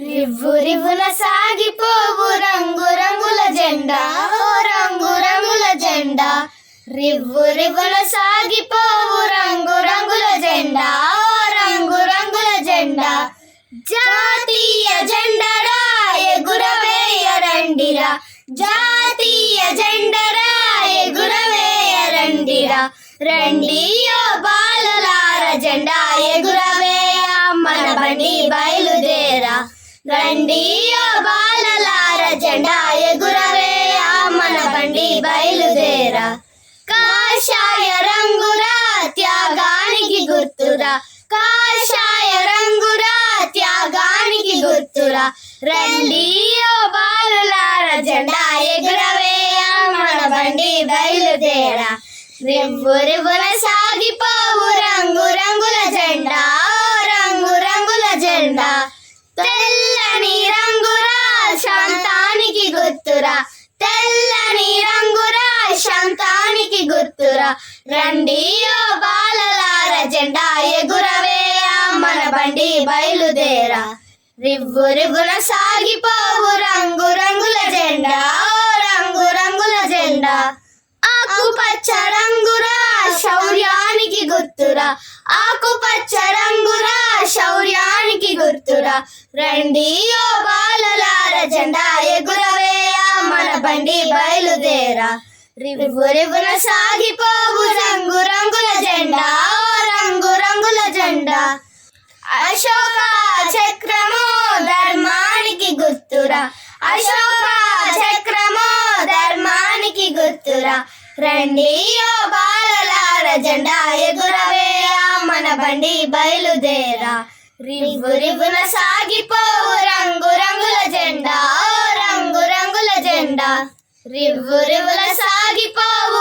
రివ్వు రివ్వున సాగిపోవు రంగు రంగుల జెండా ఓ రంగు రంగుల జెండా. రివ్వు రివ్వున సాగిపోవు రంగు రంగుల జెండా ఓ రంగు రంగుల జెండా. జాతీయ జెండరా ఎగురవేయరండిరా. జాతీయ జెండరా ఎగురవేయరండిరా. రండి ఓ బాలలార జెండా ఎగురవేయ. మన బండి బయలు రండి ఓ బాలలార జెండా ఎగురవేయ మన బండి బయలుదేరా. కాషాయ రంగురా త్యాగానికి గుర్తురా. కాషాయ రంగురా త్యాగానికి గుర్తురా. రండి ఓ బాలులార జెండా ఎగురవేయ మన బండి బయలుదేరా. రివ్వు రివ్వున సాగిపో గుర్తురా. రండి ఓ బాలలార జెండా ఎగురవేయా మన బండి బయలుదేరా. రివ్వు రివ్వున సాగిపోవు రంగు రంగుల జెండా ఓ రంగు రంగుల జెండా. ఆకుపచ్చ రంగురా శౌర్యానికి గుర్తురా. ఆకుపచ్చ రంగురా శౌర్యానికి గుర్తురా. రండి ఓ బాలలార జెండా ఎగురవేయా మన బండి బయలుదేరా. రివ్వు సాగిపోవు రంగు రంగుల జెండా ఓ రంగు రంగుల జెండా. అశోక చక్రము ధర్మానికి గుర్తురా. అశోక చక్రము ధర్మానికి గుర్తురా. రండి ఓ బాలలార జెండా ఎగురవేయా మన బండి బయలుదేరా. రివ్వు రివ్వున సాగిపోవు రంగు రంగుల జెండా ఓ రంగు రంగుల జెండా. రివ్వు రివ్వుల సాగిపోవు